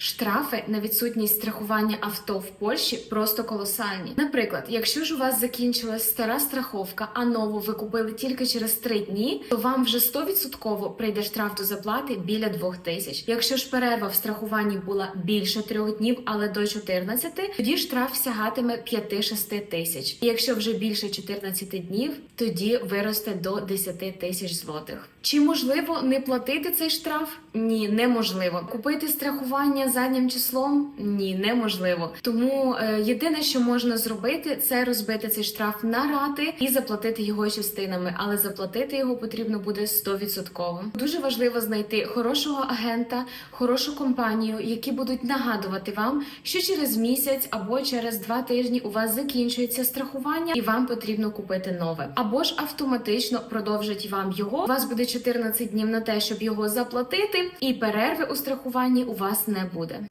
Штрафи на відсутність страхування авто в Польщі просто колосальні. Наприклад, якщо ж у вас закінчилась стара страховка, а нову ви купили тільки через три дні, то вам вже 100% прийде штраф до заплати біля 2 тисяч. Якщо ж перерва в страхуванні була більше трьох днів, але до 14, тоді штраф сягатиме 5-6 тисяч. І якщо вже більше 14 днів, тоді виросте до 10 тисяч злотих. Чи можливо не платити цей штраф? Ні, неможливо. Купити страхування заднім числом? Ні, неможливо. Тому е, єдине, що можна зробити, це розбити цей штраф на рати і заплатити його частинами, але заплатити його потрібно буде 100%. Дуже важливо знайти хорошого агента, хорошу компанію, які будуть нагадувати вам, що через місяць або через два тижні у вас закінчується страхування, і вам потрібно купити нове, або ж автоматично продовжать вам його. У вас буде 14 днів на те, щоб його заплатити, і перерви у страхуванні у вас не буде.